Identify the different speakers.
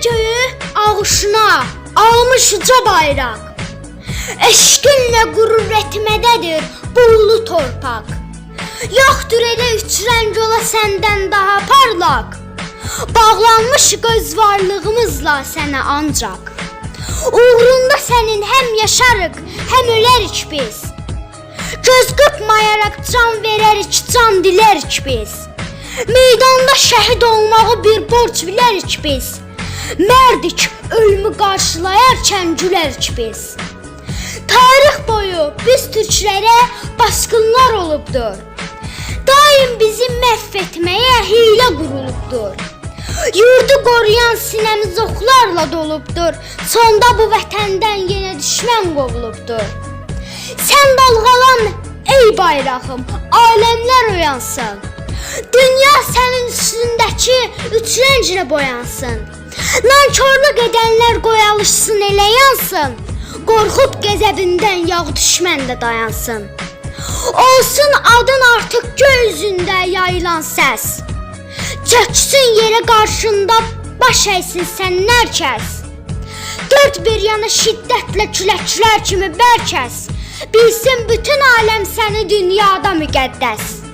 Speaker 1: köyü ağuşuna almış uca bayraq. Eşqinlə qürur etmədədir bu ulu torpaq. Yoxdur elə üç rəng ola səndən daha parlaq. Bağlanmış göz varlığımızla sənə ancaq. Uğrunda sənin həm yaşarıq, həm ölərik biz. Göz qırpmayaraq can verərik, can dilərik biz. Meydanda şəhid olmağı bir borc bilərik biz. Mərdik ölümü qarşılayarkən gülərik biz. Tarix boyu biz türklərə basqınlar olubdur. Daim bizi məhv etməyə hiylə qurulubdur. Yurdu qoruyan sinəmiz oxlarla dolubdur. Sonda bu vətəndən yenə düşmən qovulubdur. Sən dalğalan ey bayrağım, aləmlər oyansın. Dünya sənin üstündəki üç rənglə boyansın. Nankorluq edənlər qoy alışsın elə yansın. Qorxub qəzəbindən yağ düşmən də dayansın. Olsun adın artıq göy üzündə yayılan səs. Çöksün yerə qarşında baş əysin sənlər kəs. Dörd bir yana şiddətlə küləklər kimi bərkəs. Bilsin bütün aləm səni dünyada müqəddəs.